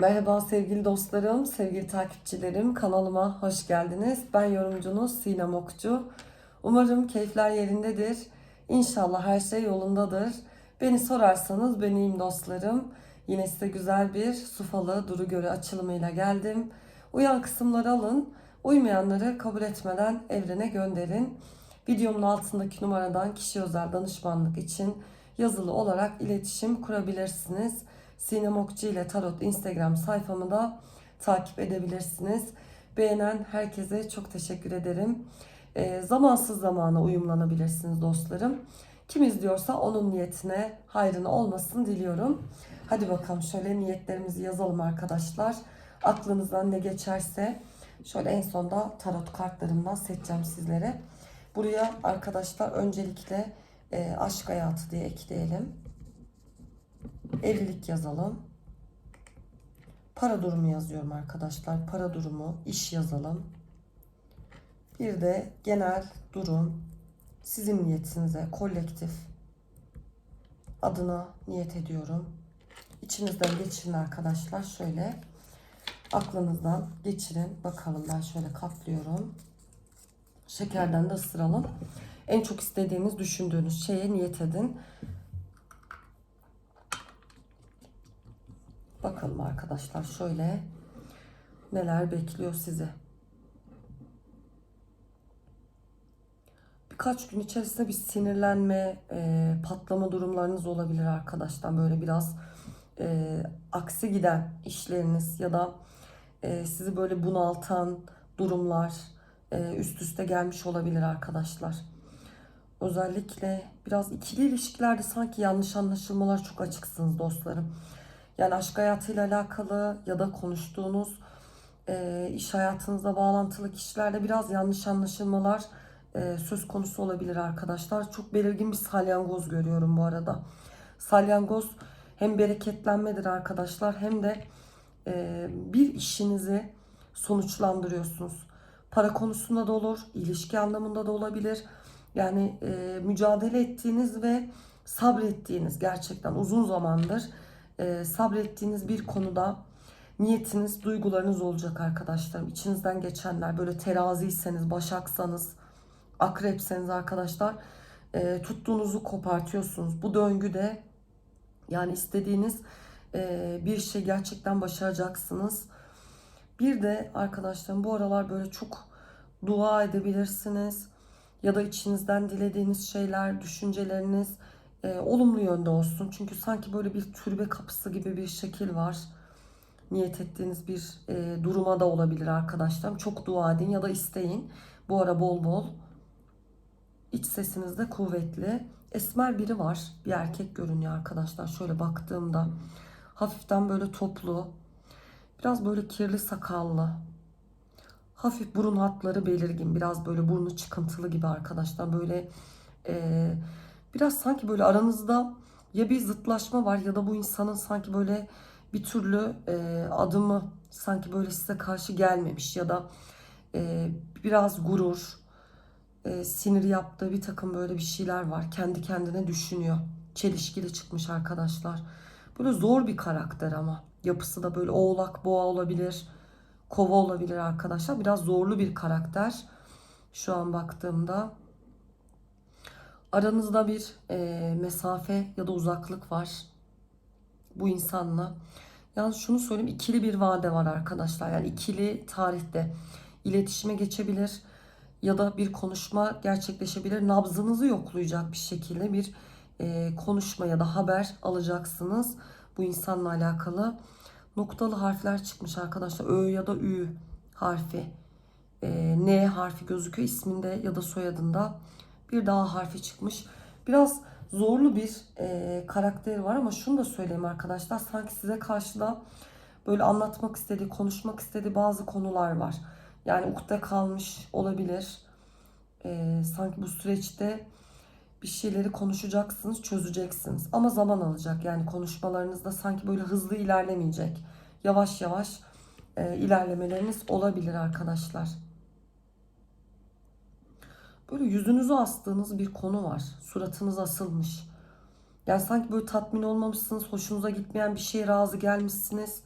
Merhaba sevgili dostlarım, sevgili takipçilerim. Kanalıma hoş geldiniz. Ben yorumcunuz Sinem Okçu. Umarım keyifler yerindedir. İnşallah her şey yolundadır. Beni sorarsanız ben iyiyim dostlarım. Yine size güzel bir sufalı duru görü açılımıyla geldim. Uyan kısımları alın. Uymayanları kabul etmeden evrene gönderin. Videomun altındaki numaradan kişi özel danışmanlık için yazılı olarak iletişim kurabilirsiniz. Sinem Okçu ile Tarot Instagram sayfamı da takip edebilirsiniz. Beğenen herkese çok teşekkür ederim. E, zamansız zamana uyumlanabilirsiniz dostlarım. Kim izliyorsa onun niyetine hayrına olmasın diliyorum. Hadi bakalım şöyle niyetlerimizi yazalım arkadaşlar. Aklınızdan ne geçerse şöyle en sonda tarot kartlarımdan seçeceğim sizlere. Buraya arkadaşlar öncelikle e, aşk hayatı diye ekleyelim. Evlilik yazalım. Para durumu yazıyorum arkadaşlar. Para durumu, iş yazalım. Bir de genel durum, sizin niyetinize, kolektif adına niyet ediyorum. İçinizden geçirin arkadaşlar. Şöyle aklınızdan geçirin. Bakalım ben şöyle katlıyorum. Şekerden de ısıralım. En çok istediğiniz, düşündüğünüz şeye niyet edin. Bakalım arkadaşlar şöyle neler bekliyor sizi. Birkaç gün içerisinde bir sinirlenme, e, patlama durumlarınız olabilir arkadaşlar. Böyle biraz e, aksi giden işleriniz ya da e, sizi böyle bunaltan durumlar e, üst üste gelmiş olabilir arkadaşlar. Özellikle biraz ikili ilişkilerde sanki yanlış anlaşılmalar çok açıksınız dostlarım. Yani aşk hayatıyla alakalı ya da konuştuğunuz e, iş hayatınızla bağlantılı kişilerle biraz yanlış anlaşılmalar e, söz konusu olabilir arkadaşlar. Çok belirgin bir salyangoz görüyorum bu arada. Salyangoz hem bereketlenmedir arkadaşlar hem de e, bir işinizi sonuçlandırıyorsunuz. Para konusunda da olur, ilişki anlamında da olabilir. Yani e, mücadele ettiğiniz ve sabrettiğiniz gerçekten uzun zamandır e, sabrettiğiniz bir konuda niyetiniz, duygularınız olacak arkadaşlarım. İçinizden geçenler böyle teraziyseniz, başaksanız, akrepseniz arkadaşlar e, tuttuğunuzu kopartıyorsunuz. Bu döngüde yani istediğiniz e, bir şey gerçekten başaracaksınız. Bir de arkadaşlarım bu aralar böyle çok dua edebilirsiniz. Ya da içinizden dilediğiniz şeyler, düşünceleriniz e, olumlu yönde olsun. Çünkü sanki böyle bir türbe kapısı gibi bir şekil var. Niyet ettiğiniz bir e, duruma da olabilir arkadaşlar. Çok dua edin ya da isteyin. Bu ara bol bol. İç sesiniz de kuvvetli. Esmer biri var. Bir erkek görünüyor arkadaşlar. Şöyle baktığımda hafiften böyle toplu. Biraz böyle kirli sakallı. Hafif burun hatları belirgin. Biraz böyle burnu çıkıntılı gibi arkadaşlar. Böyle e, biraz sanki böyle aranızda ya bir zıtlaşma var ya da bu insanın sanki böyle bir türlü e, adımı sanki böyle size karşı gelmemiş ya da e, biraz gurur, e, sinir yaptığı bir takım böyle bir şeyler var. Kendi kendine düşünüyor. Çelişkili çıkmış arkadaşlar. Böyle zor bir karakter ama. Yapısı da böyle oğlak, boğa olabilir. Kova olabilir arkadaşlar. Biraz zorlu bir karakter. Şu an baktığımda. Aranızda bir e, mesafe ya da uzaklık var. Bu insanla. Yani şunu söyleyeyim ikili bir vade var arkadaşlar. Yani ikili tarihte iletişime geçebilir ya da bir konuşma gerçekleşebilir. Nabzınızı yoklayacak bir şekilde bir e, konuşma ya da haber alacaksınız bu insanla alakalı. Noktalı harfler çıkmış arkadaşlar. Ö ya da Ü harfi. E, N harfi gözüküyor isminde ya da soyadında. Bir daha harfi çıkmış. Biraz zorlu bir e, karakteri var ama şunu da söyleyeyim arkadaşlar. Sanki size karşı da böyle anlatmak istediği, konuşmak istediği bazı konular var. Yani ukde kalmış olabilir. E, sanki bu süreçte bir şeyleri konuşacaksınız, çözeceksiniz. Ama zaman alacak. Yani konuşmalarınızda sanki böyle hızlı ilerlemeyecek. Yavaş yavaş e, ilerlemeleriniz olabilir arkadaşlar. Böyle yüzünüzü astığınız bir konu var. Suratınız asılmış. Yani sanki böyle tatmin olmamışsınız, hoşunuza gitmeyen bir şeye razı gelmişsiniz.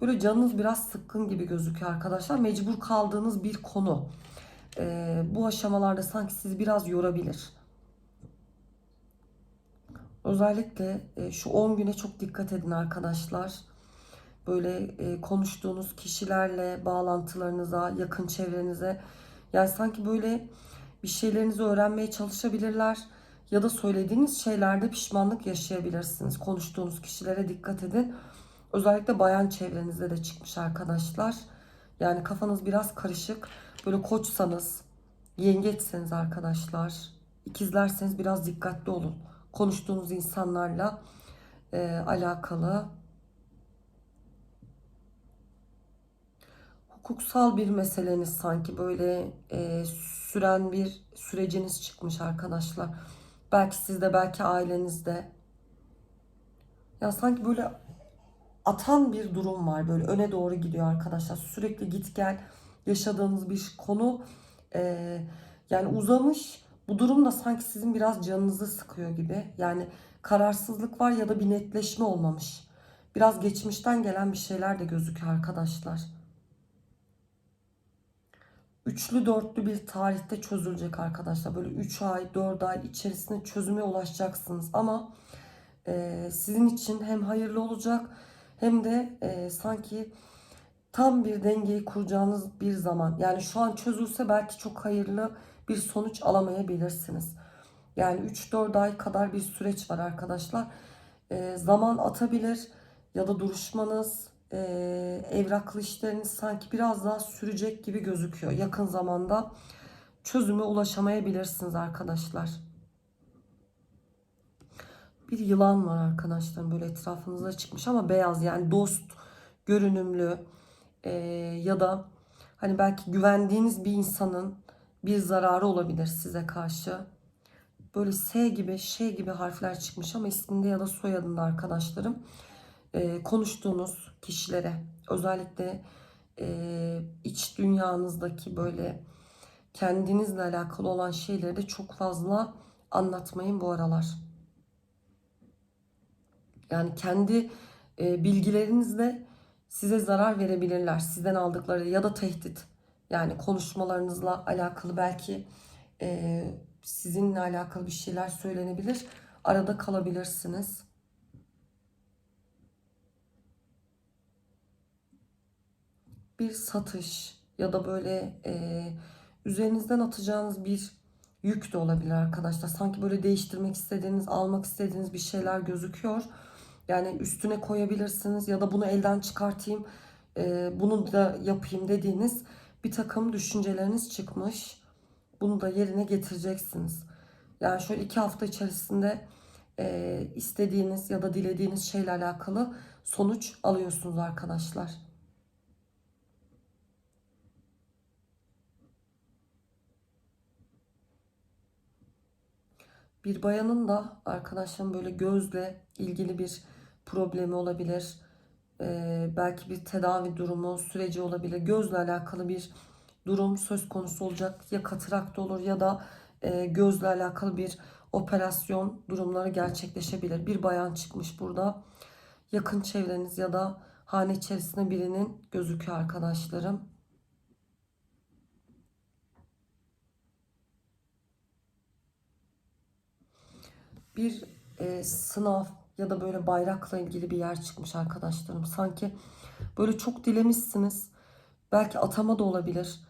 Böyle canınız biraz sıkkın gibi gözüküyor arkadaşlar. Mecbur kaldığınız bir konu. Ee, bu aşamalarda sanki sizi biraz yorabilir. Özellikle e, şu 10 güne çok dikkat edin arkadaşlar. Böyle e, konuştuğunuz kişilerle bağlantılarınıza, yakın çevrenize yani sanki böyle bir şeylerinizi öğrenmeye çalışabilirler ya da söylediğiniz şeylerde pişmanlık yaşayabilirsiniz. Konuştuğunuz kişilere dikkat edin. Özellikle bayan çevrenizde de çıkmış arkadaşlar. Yani kafanız biraz karışık. Böyle koçsanız, yengeçseniz arkadaşlar, ikizlerseniz biraz dikkatli olun. Konuştuğunuz insanlarla e, alakalı hukuksal bir meseleniz sanki böyle e, süren bir süreciniz çıkmış arkadaşlar. Belki sizde, belki ailenizde. Ya sanki böyle atan bir durum var. Böyle öne doğru gidiyor arkadaşlar. Sürekli git gel yaşadığınız bir konu e, yani uzamış. Bu durum da sanki sizin biraz canınızı sıkıyor gibi. Yani kararsızlık var ya da bir netleşme olmamış. Biraz geçmişten gelen bir şeyler de gözüküyor arkadaşlar. Üçlü dörtlü bir tarihte çözülecek arkadaşlar. Böyle 3 ay 4 ay içerisinde çözüme ulaşacaksınız. Ama e, sizin için hem hayırlı olacak hem de e, sanki tam bir dengeyi kuracağınız bir zaman. Yani şu an çözülse belki çok hayırlı bir sonuç alamayabilirsiniz. Yani 3-4 ay kadar bir süreç var arkadaşlar. E, zaman atabilir ya da duruşmanız, e, evraklı işleriniz sanki biraz daha sürecek gibi gözüküyor. Yakın zamanda çözüme ulaşamayabilirsiniz arkadaşlar. Bir yılan var arkadaşlar böyle etrafınızda çıkmış ama beyaz yani dost görünümlü e, ya da hani belki güvendiğiniz bir insanın bir zararı olabilir size karşı. Böyle S gibi, şey gibi harfler çıkmış ama isminde ya da soyadında arkadaşlarım e, konuştuğunuz kişilere özellikle e, iç dünyanızdaki böyle kendinizle alakalı olan şeyleri de çok fazla anlatmayın bu aralar. Yani kendi e, bilgilerinizle size zarar verebilirler. Sizden aldıkları ya da tehdit. Yani konuşmalarınızla alakalı belki e, sizinle alakalı bir şeyler söylenebilir. Arada kalabilirsiniz. Bir satış ya da böyle e, üzerinizden atacağınız bir yük de olabilir arkadaşlar. Sanki böyle değiştirmek istediğiniz, almak istediğiniz bir şeyler gözüküyor. Yani üstüne koyabilirsiniz ya da bunu elden çıkartayım, e, bunu da yapayım dediğiniz bir takım düşünceleriniz çıkmış. Bunu da yerine getireceksiniz. Yani şöyle iki hafta içerisinde e, istediğiniz ya da dilediğiniz şeyle alakalı sonuç alıyorsunuz arkadaşlar. Bir bayanın da arkadaşlarım böyle gözle ilgili bir problemi olabilir. Ee, belki bir tedavi durumu, süreci olabilir. Gözle alakalı bir durum söz konusu olacak. Ya katarakt olur ya da e, gözle alakalı bir operasyon durumları gerçekleşebilir. Bir bayan çıkmış burada. Yakın çevreniz ya da hane içerisinde birinin gözüküyor arkadaşlarım. Bir e, sınav ya da böyle bayrakla ilgili bir yer çıkmış arkadaşlarım. Sanki böyle çok dilemişsiniz. Belki atama da olabilir.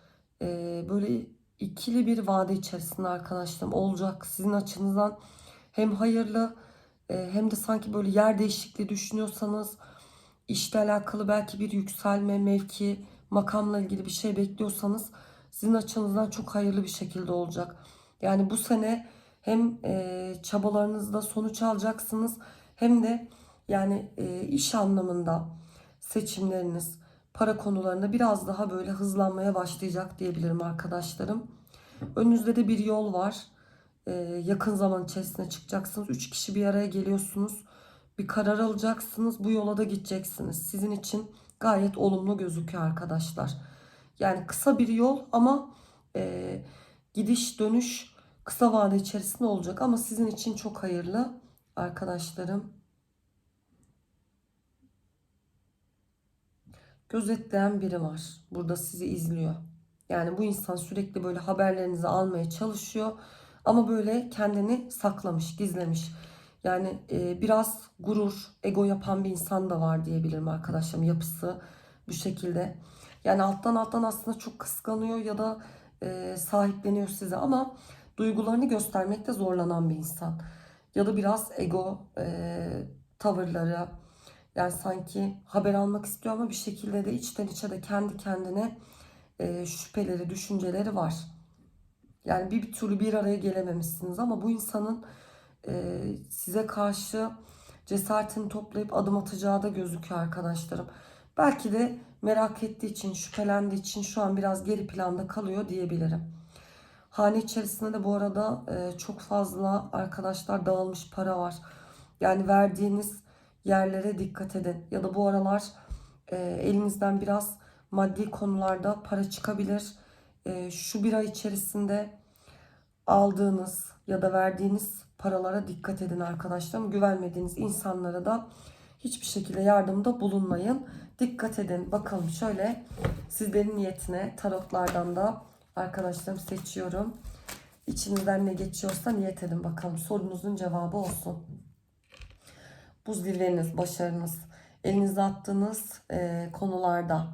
Ee, böyle ikili bir vade içerisinde arkadaşlarım olacak. Sizin açınızdan hem hayırlı e, hem de sanki böyle yer değişikliği düşünüyorsanız işle alakalı belki bir yükselme, mevki, makamla ilgili bir şey bekliyorsanız sizin açınızdan çok hayırlı bir şekilde olacak. Yani bu sene hem e, çabalarınızda sonuç alacaksınız hem de yani e, iş anlamında seçimleriniz, para konularında biraz daha böyle hızlanmaya başlayacak diyebilirim arkadaşlarım. Önünüzde de bir yol var. Ee, yakın zaman içerisinde çıkacaksınız. Üç kişi bir araya geliyorsunuz. Bir karar alacaksınız. Bu yola da gideceksiniz. Sizin için gayet olumlu gözüküyor arkadaşlar. Yani kısa bir yol ama e, gidiş dönüş kısa vade içerisinde olacak. Ama sizin için çok hayırlı arkadaşlarım. gözetleyen biri var. Burada sizi izliyor. Yani bu insan sürekli böyle haberlerinizi almaya çalışıyor. Ama böyle kendini saklamış, gizlemiş. Yani e, biraz gurur, ego yapan bir insan da var diyebilirim arkadaşlarım. Yapısı bu şekilde. Yani alttan alttan aslında çok kıskanıyor ya da e, sahipleniyor size ama duygularını göstermekte zorlanan bir insan. Ya da biraz ego e, tavırları yani sanki haber almak istiyor ama bir şekilde de içten içe de kendi kendine e, şüpheleri, düşünceleri var. Yani bir, bir türlü bir araya gelememişsiniz ama bu insanın e, size karşı cesaretini toplayıp adım atacağı da gözüküyor arkadaşlarım. Belki de merak ettiği için, şüphelendiği için şu an biraz geri planda kalıyor diyebilirim. Hane içerisinde de bu arada e, çok fazla arkadaşlar dağılmış para var. Yani verdiğiniz yerlere dikkat edin. Ya da bu aralar e, elinizden biraz maddi konularda para çıkabilir. E, şu bir ay içerisinde aldığınız ya da verdiğiniz paralara dikkat edin arkadaşlarım. Güvenmediğiniz insanlara da hiçbir şekilde yardımda bulunmayın. Dikkat edin. Bakalım şöyle sizlerin niyetine tarotlardan da arkadaşlarım seçiyorum. İçinizden ne geçiyorsa niyet edin bakalım. Sorunuzun cevabı olsun. Bu zirveniz, başarınız, elinize attığınız e, konularda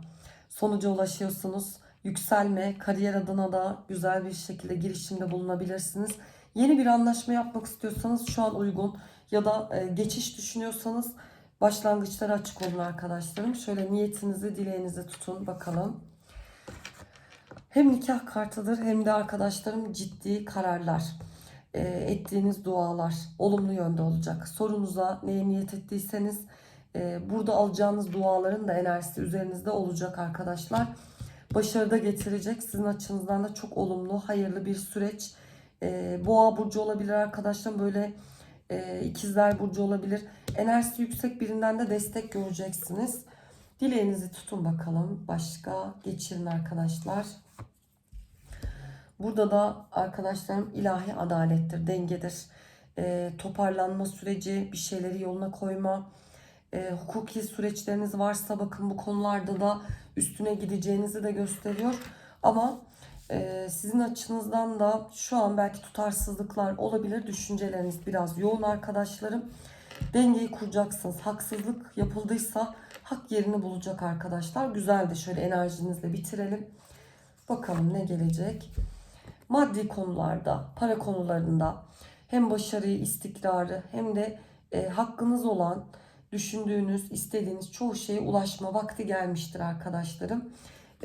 sonuca ulaşıyorsunuz. Yükselme, kariyer adına da güzel bir şekilde girişimde bulunabilirsiniz. Yeni bir anlaşma yapmak istiyorsanız şu an uygun ya da e, geçiş düşünüyorsanız başlangıçlara açık olun arkadaşlarım. Şöyle niyetinizi, dileğinizi tutun bakalım. Hem nikah kartıdır hem de arkadaşlarım ciddi kararlar, e, ettiğiniz dualar olumlu yönde olacak. Sorunuza neye niyet ettiyseniz e, burada alacağınız duaların da enerjisi üzerinizde olacak arkadaşlar. Başarıda getirecek. Sizin açınızdan da çok olumlu, hayırlı bir süreç. E, Boğa burcu olabilir arkadaşlar. Böyle e, ikizler burcu olabilir. Enerjisi yüksek birinden de destek göreceksiniz. Dileğinizi tutun bakalım. Başka geçirin arkadaşlar. Burada da arkadaşlarım ilahi adalettir, dengedir. E, toparlanma süreci, bir şeyleri yoluna koyma, e, hukuki süreçleriniz varsa bakın bu konularda da üstüne gideceğinizi de gösteriyor. Ama e, sizin açınızdan da şu an belki tutarsızlıklar olabilir. Düşünceleriniz biraz yoğun arkadaşlarım. Dengeyi kuracaksınız. Haksızlık yapıldıysa hak yerini bulacak arkadaşlar. Güzel de şöyle enerjinizle bitirelim. Bakalım ne gelecek. Maddi konularda, para konularında hem başarıyı, istikrarı hem de e, hakkınız olan düşündüğünüz, istediğiniz çoğu şeye ulaşma vakti gelmiştir arkadaşlarım.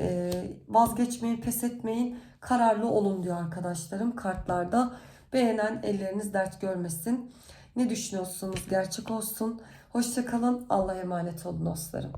E, vazgeçmeyin, pes etmeyin, kararlı olun diyor arkadaşlarım kartlarda. Beğenen elleriniz dert görmesin. Ne düşünüyorsunuz? Gerçek olsun. Hoşçakalın. Allah'a emanet olun dostlarım.